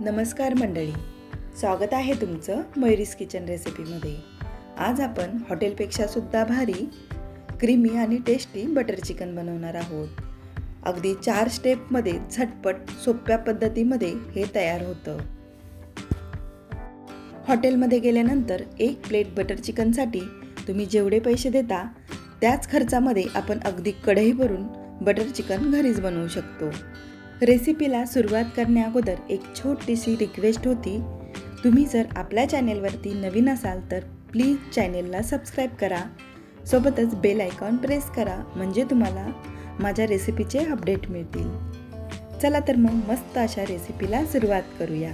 नमस्कार मंडळी. स्वागत आहे तुमचं मयुरीस किचन रेसिपीमध्ये. आज आपण हॉटेलपेक्षा सुद्धा भारी क्रीमी आणि टेस्टी बटर चिकन बनवणार आहोत. अगदी चार स्टेपमध्ये झटपट सोप्या पद्धतीमध्ये हे तयार होतं. हॉटेलमध्ये गेल्यानंतर एक प्लेट बटर चिकनसाठी तुम्ही जेवढे पैसे देता त्याच खर्चामध्ये आपण अगदी कढई भरून बटर चिकन घरीच बनवू शकतो. रेसिपीला सुरुवात करण्याअगोदर एक छोटीशी रिक्वेस्ट होती. तुम्ही जर आपल्या चॅनेलवरती नवीन असाल तर प्लीज चॅनेलला सबस्क्राईब करा. सोबतच बेल आयकॉन प्रेस करा म्हणजे तुम्हाला माझ्या रेसिपीचे अपडेट मिळतील. चला तर मग मस्त अशा रेसिपीला सुरुवात करूया.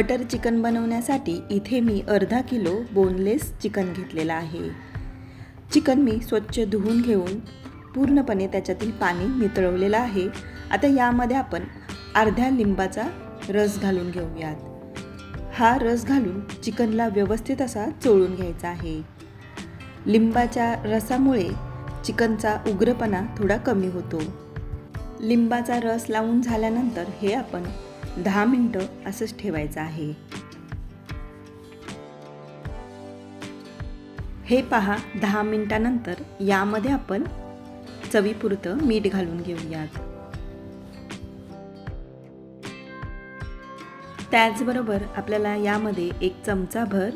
बटर चिकन बनवण्यासाठी इथे मी अर्धा किलो बोनलेस चिकन घेतलेलं आहे. चिकन मी स्वच्छ धुवून घेऊन पूर्णपणे त्याच्यातील पाणी नितळवलेलं आहे. आता यामध्ये आपण अर्ध्या लिंबाचा रस घालून घेऊयात. हा रस घालून चिकनला व्यवस्थित असा चोळून घ्यायचा आहे. लिंबाच्या रसामुळे चिकनचा उग्रपणा थोडा कमी होतो. लिंबाचा रस लावून झाल्यानंतर हे आपण दहा मिनटं असंच ठेवायचं आहे. हे पहा दहा मिनटानंतर यामध्ये आपण चवीपुरतं मीठ घालून घेऊयात. त्याचबरोबर आपल्याला यामध्ये एक चमचाभर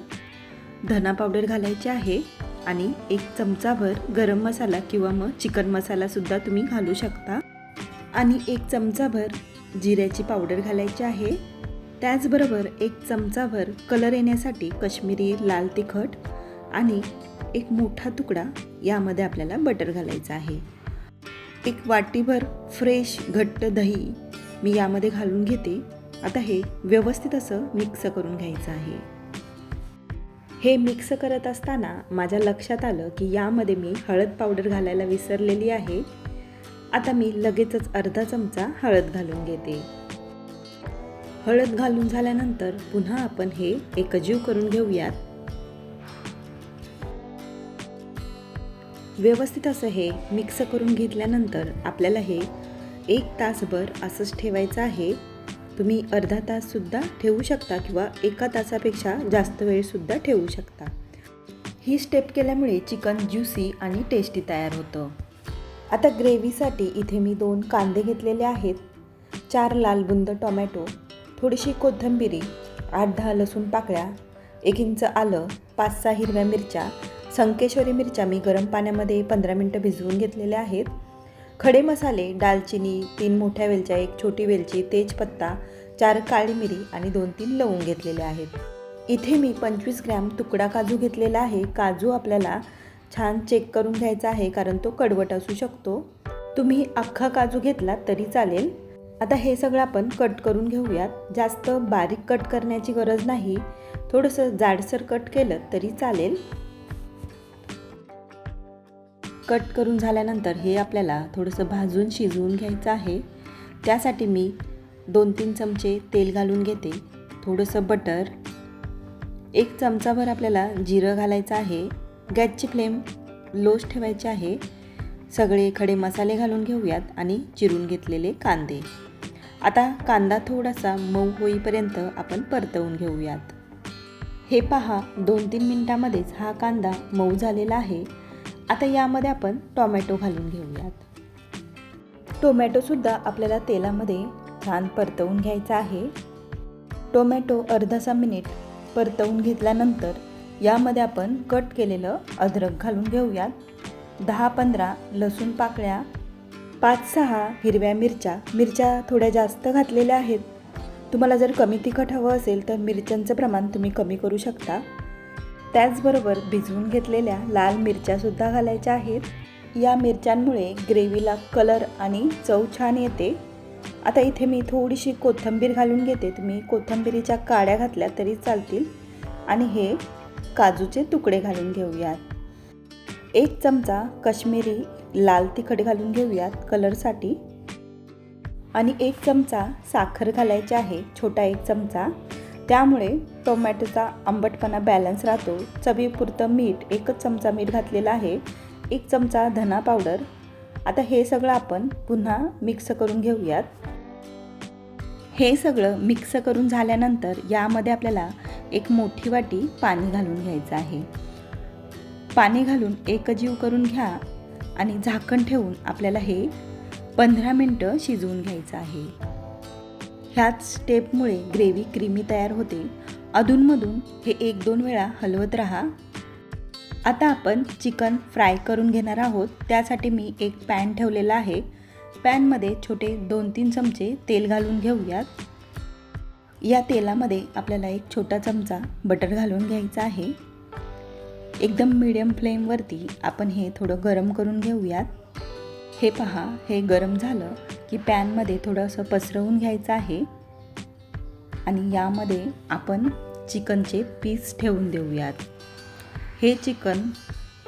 धना पावडर घालायची आहे आणि एक चमचाभर गरम मसाला किंवा मग चिकन मसालासुद्धा तुम्ही घालू शकता. आणि एक चमचाभर जिऱ्याची पावडर घालायची आहे. त्याचबरोबर एक चमचाभर कलर येण्यासाठी कश्मीरी लाल तिखट आणि एक मोठा तुकडा यामध्ये आपल्याला बटर घालायचा आहे. एक वाटीभर फ्रेश घट्ट दही मी यामध्ये घालून घेते. आता हे व्यवस्थित असं मिक्स करून घ्यायचं आहे. हे मिक्स करत असताना माझ्या लक्षात आलं की यामध्ये मी हळद पावडर घालायला विसरलेली आहे. आता मी लगेचच अर्धा चमचा हळद घालून घेते. हळद घालून झाल्यानंतर पुन्हा आपण हे एकजीव करून घेऊयात. व्यवस्थित असं हे मिक्स करून घेतल्यानंतर आपल्याला हे एक तासभर असंच ठेवायचं आहे. तुम्ही अर्धा ताससुद्धा ठेवू शकता किंवा एका तासापेक्षा जास्त वेळसुद्धा ठेवू शकता. ही स्टेप केल्यामुळे चिकन ज्युसी आणि टेस्टी तयार होतं. आता ग्रेव्हीसाठी इथे मी दोन कांदे घेतलेले आहेत. चार लाल बुंद टोमॅटो थोडीशी कोथिंबिरी आठ दहा लसूण पाकळ्या एक इंच आलं पाच सहा हिरव्या मिरच्या संकेश्वरी मिरच्या मी गरम पाण्यामध्ये पंधरा मिनटं भिजवून घेतलेल्या आहेत. खडे मसाले दालचिनी तीन मोठ्या वेलच्या एक छोटी वेलची तेजपत्ता चार काळी मिरी आणि दोन तीन लवंग घेतलेले आहेत. इथे मी पंचवीस ग्रॅम तुकडा काजू घेतलेला आहे. काजू आपल्याला छान चेक करून घ्यायचा आहे कारण तो कडवट असू शकतो. तुम्ही अख्खा काजू घेतला तरी चालेल. आता हे सगळं आपण कट करून घेऊयात. जास्त बारीक कट करण्याची गरज नाही. थोडंसं जाडसर कट केलं तरी चालेल. कट करून झाल्यानंतर हे आपल्याला थोडंसं भाजून शिजवून घ्यायचं आहे. त्यासाठी मी दोन तीन चमचे तेल घालून घेते. थोडंसं बटर एक चमचाभर आपल्याला जिरं घालायचं आहे. गॅसची फ्लेम लोच ठेवायची आहे. सगळे खडे मसाले घालून घेऊयात आणि चिरून घेतलेले कांदे. आता कांदा थोडासा मऊ होईपर्यंत आपण परतवून घेऊयात. हे पहा दोन तीन मिनटामध्येच हा कांदा मऊ झालेला आहे. आता यामध्ये आपण टोमॅटो घालून घेऊयात. टोमॅटोसुद्धा आपल्याला तेलामध्ये छान परतवून घ्यायचा आहे. टोमॅटो अर्धासा मिनिट परतवून घेतल्यानंतर यामध्ये आपण कट केलेलं अद्रक घालून घेऊयात. दहा पंधरा लसूण पाकळ्या पाच सहा हिरव्या मिरच्या. मिरच्या थोड्या जास्त घातलेल्या आहेत. तुम्हाला जर कमी तिखट हवं असेल तर मिरच्यांचं प्रमाण तुम्ही कमी करू शकता. त्याचबरोबर भिजवून घेतलेल्या लाल मिरच्यासुद्धा घालायच्या आहेत. या मिरच्यांमुळे ग्रेव्हीला कलर आणि चव छान येते. आता इथे मी थोडीशी कोथिंबीर घालून घेते. तुम्ही कोथिंबीरीच्या काड्या घातल्या तरी चालतील. आणि हे काजूचे तुकडे घालून घेऊयात. एक चमचा कश्मीरी लाल तिखट घालून घेऊयात कलरसाठी. आणि एक चमचा साखर घालायची आहे छोटा एक चमचा. त्यामुळे टोमॅटोचा आंबटपणा बॅलन्स राहतो. चवीपुरतं मीठ एकच चमचा मीठ घातलेलं आहे एक चमचा धना पावडर आता हे सगळं आपण पुन्हा मिक्स करून घेऊयात. हे सगळं मिक्स करून झाल्यानंतर यामध्ये आपल्याला एक मोठी वाटी पाणी घालून घ्यायचं आहे. पाणी घालून एकजीव करून घ्या आणि झाकण ठेवून आपल्याला हे पंधरा मिनटं शिजवून घ्यायचं आहे. ह्याच स्टेपमुळे ग्रेव्ही क्रीमी तयार होते. अधूनमधून हे एक दोन वेळा हलवत राहा. आता आपण चिकन फ्राय करून घेणार आहोत. त्यासाठी मी एक पॅन ठेवलेला आहे. पॅनमध्ये छोटे दोन तीन चमचे तेल घालून घेऊयात. या तेलामध्ये आपल्याला एक छोटा चमचा बटर घालून घ्यायचा आहे. एकदम मीडियम फ्लेमवरती आपण हे थोडं गरम करून घेऊयात. हे पहा हे गरम झालं की पॅनमध्ये थोडं असं पसरवून घ्यायचं आहे. आणि यामध्ये आपण चिकनचे पीस ठेवून देऊयात. हे चिकन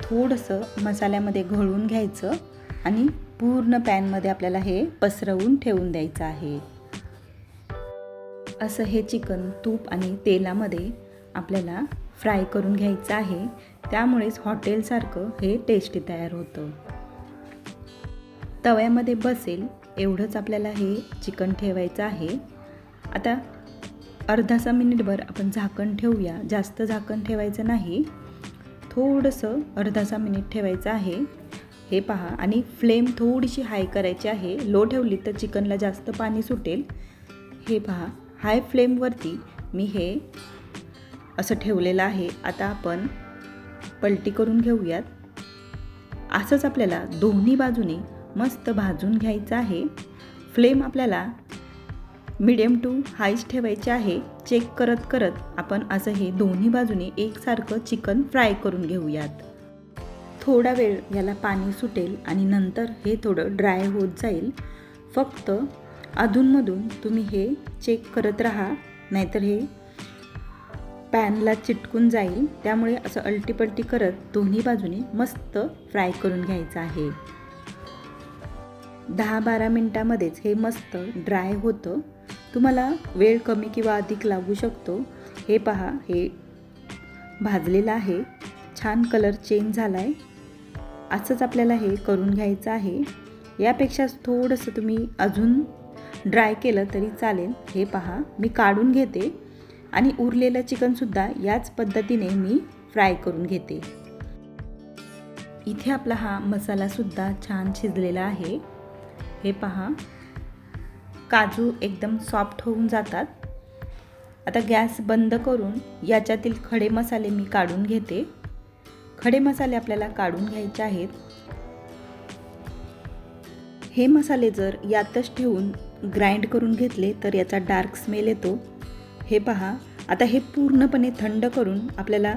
थोडंसं मसाल्यामध्ये घोळून घ्यायचं आणि पूर्ण पॅनमध्ये आपल्याला हे पसरवून ठेवून द्यायचं आहे. असं हे चिकन तूप आणि तेलामध्ये आपल्याला फ्राय करून घ्यायचं आहे. त्यामुळेच हॉटेलसारखं हे टेस्टी तयार होतं. तव्यामध्ये बसेल एवढंच आपल्याला हे चिकन ठेवायचं आहे. आता अर्धासा मिनिटभर आपण झाकण ठेवूया. जास्त झाकण ठेवायचं नाही. थोडंसं अर्धासा मिनिट ठेवायचं आहे. हे पहा. आणि फ्लेम थोडीशी हाय करायची आहे. लो ठेवली तर चिकनला जास्त पाणी सुटेल. हे पहा. हाय फ्लेमवरती मी हे असं ठेवलेलं आहे. आता आपण पलटी करून घेऊयात. असंच आपल्याला दोन्ही बाजूने मस्त भाजून घ्यायचं आहे. फ्लेम आपल्याला मिडियम टू हायच ठेवायचे आहे. चेक करत करत आपण असं हे दोन्ही बाजूने एकसारखं चिकन फ्राय करून घेऊयात. थोडा वेळ याला पाणी सुटेल आणि नंतर हे थोडं ड्राय होत जाईल. फक्त अधूनमधून तुम्ही हे चेक करत राहा नाहीतर हे पॅनला चिटकून जाईल. त्यामुळे असं अल्टीपल्टी करत दोन्ही बाजूने मस्त फ्राय करून घ्यायचं आहे. दहा बारा मिनटामध्येच हे मस्त ड्राय होतं. तुम्हाला वेळ कमी किंवा अधिक लागू शकतो. हे पहा हे भाजलेलं आहे. छान कलर चेंज झाला आहे असंच आपल्याला हे करून घ्यायचं आहे. यापेक्षा थोडंसं तुम्ही अजून ड्राय केलं तरी चालेल. हे पहा मी काढून घेते आणि उरलेलं चिकनसुद्धा याच पद्धतीने मी फ्राय करून घेते. इथे आपला हा मसालासुद्धा छान शिजलेला आहे. हे पहा काजू एकदम सॉफ्ट होऊन जातात. आता गॅस बंद करून याच्यातील खडे मसाले मी काढून घेते. खडे मसाले आपल्याला काढून घ्यायचे आहेत. हे मसाले जर यातच ठेवून ग्राइंड करून घेतले तर याचा डार्क स्मेल येतो. हे पहा आता हे पूर्णपणे थंड करून आपल्याला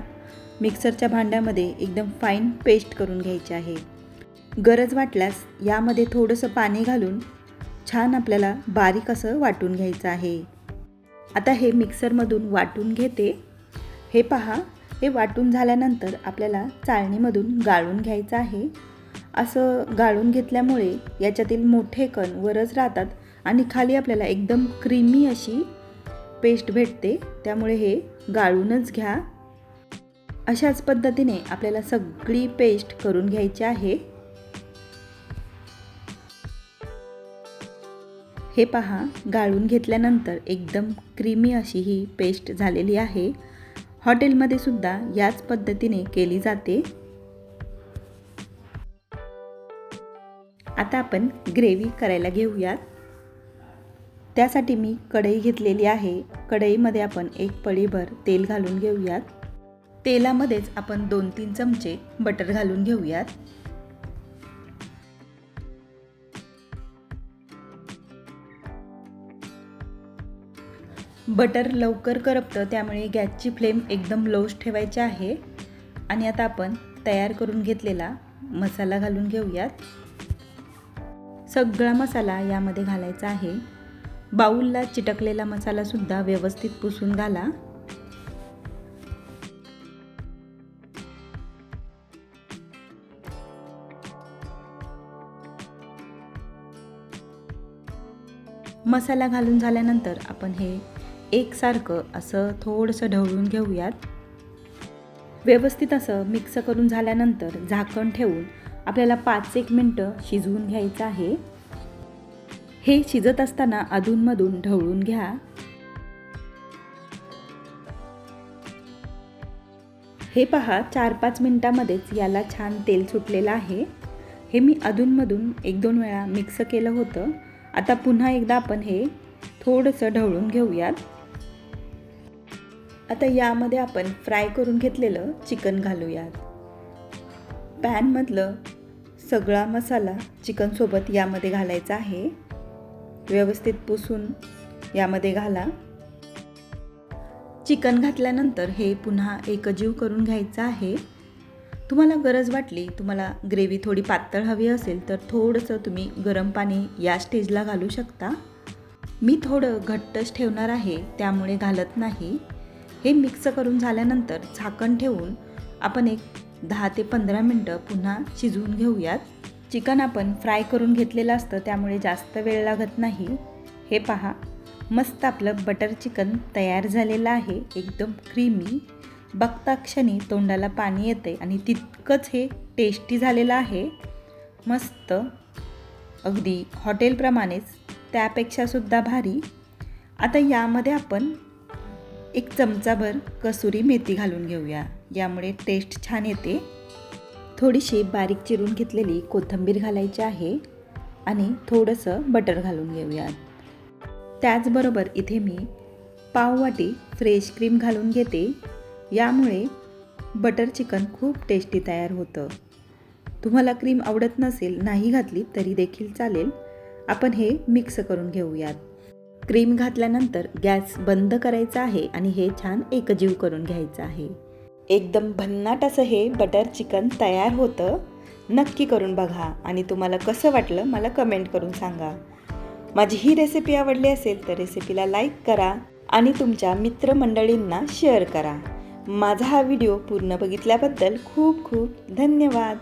मिक्सरच्या भांड्यामध्ये एकदम फाईन पेस्ट करून घ्यायची आहे. गरज वाटल्यास यामध्ये थोडंसं पाणी घालून छान आपल्याला बारीक असं वाटून घ्यायचं आहे. आता हे मिक्सरमधून वाटून घेते. हे पहा हे वाटून झाल्यानंतर आपल्याला चाळणीमधून गाळून घ्यायचं आहे. असं गाळून घेतल्यामुळे याच्यातील मोठे कण वरच राहतात आणि खाली आपल्याला एकदम क्रीमी अशी पेस्ट भेटते. त्यामुळे हे गाळूनच घ्या. अशाच पद्धतीने आपल्याला सगळी पेस्ट करून घ्यायची आहे. हे पहा गाळून घेतल्यानंतर एकदम क्रीमी अशी ही पेस्ट झालेली आहे. हॉटेलमध्ये सुद्धा याच पद्धतीने केली जाते. आता आपण ग्रेव्ही करायला घेऊयात. त्यासाठी मी कढई घेतलेली आहे. कढईमध्ये आपण एक पळीभर तेल घालून घेऊयात. तेलामध्येच आपण दोन तीन चमचे बटर घालून घेऊयात. बटर लवकर करपतं त्यामुळे गॅसची फ्लेम एकदम लोज ठेवायची आहे. आणि आता आपण तयार करून घेतलेला मसाला घालून घेऊयात. सगळा मसाला यामध्ये घालायचा आहे. बाऊलला चिटकलेला मसालासुद्धा व्यवस्थित पुसून घाला. मसाला घालून झाल्यानंतर आपण हे एकसारखं असं थोडंसं ढवळून घेऊयात. व्यवस्थित असं मिक्स करून झाल्यानंतर झाकण ठेवून आपल्याला पाच एक मिनटं शिजवून घ्यायचं आहे. हे शिजत असताना अधूनमधून ढवळून घ्या. हे पहा चार पाच मिनटामध्येच याला छान तेल सुटलेलं आहे. हे मी अधूनमधून एक दोन वेळा मिक्स केलं होतं. आता पुन्हा एकदा आपण हे थोडंसं ढवळून घेऊयात. आता यामध्ये आपण फ्राय करून घेतलेलं चिकन घालूयात. पॅनमधलं सगळा मसाला चिकनसोबत यामध्ये घालायचा आहे. व्यवस्थित पुसून यामध्ये घाला. चिकन घातल्यानंतर हे पुन्हा एकजीव करून घ्यायचं आहे. तुम्हाला गरज वाटली तुम्हाला ग्रेव्ही थोडी पातळ हवी असेल तर थोडंसं तुम्ही गरम पाणी या स्टेजला घालू शकता. मी थोडं घट्टच ठेवणार आहे त्यामुळे घालत नाही. हे मिक्स करून झाल्यानंतर झाकण ठेवून आपण एक दहा ते पंधरा मिनटं पुन्हा शिजवून घेऊयात. चिकन आपण फ्राय करून घेतलेलं असतं त्यामुळे जास्त वेळ लागत नाही. हे पहा मस्त आपलं बटर चिकन तयार झालेलं आहे एकदम क्रीमी. बघता क्षणी तोंडाला पाणी येते आणि तितकंच हे टेस्टी झालेलं आहे. मस्त. अगदी हॉटेलप्रमाणेच त्यापेक्षासुद्धा भारी. आता यामध्ये आपण एक चमचाभर कसुरी मेथी घालून घेऊया. यामुळे टेस्ट छान येते. थोडीशी बारीक चिरून घेतलेली कोथिंबीर घालायची आहे आणि थोडंसं बटर घालून घेऊयात. त्याचबरोबर इथे मी पाववाटी फ्रेश क्रीम घालून घेते. यामुळे बटर चिकन खूप टेस्टी तयार होतं. तुम्हाला क्रीम आवडत नसेल नाही घातली तरी देखील चालेल. आपण हे मिक्स करून घेऊयात. क्रीम घातल्यानंतर गॅस बंद करायचा आहे आणि हे छान एकजीव करून घ्यायचं आहे. एकदम भन्नाट असं हे बटर चिकन तयार होतं. नक्की करून बघा आणि तुम्हाला कसं वाटलं मला कमेंट करून सांगा. माझी ही रेसिपी आवडली असेल तर रेसिपीला लाईक करा आणि तुमच्या मित्रमंडळींना शेअर करा. माझा हा व्हिडिओ पूर्ण बघितल्याबद्दल खूप खूप धन्यवाद.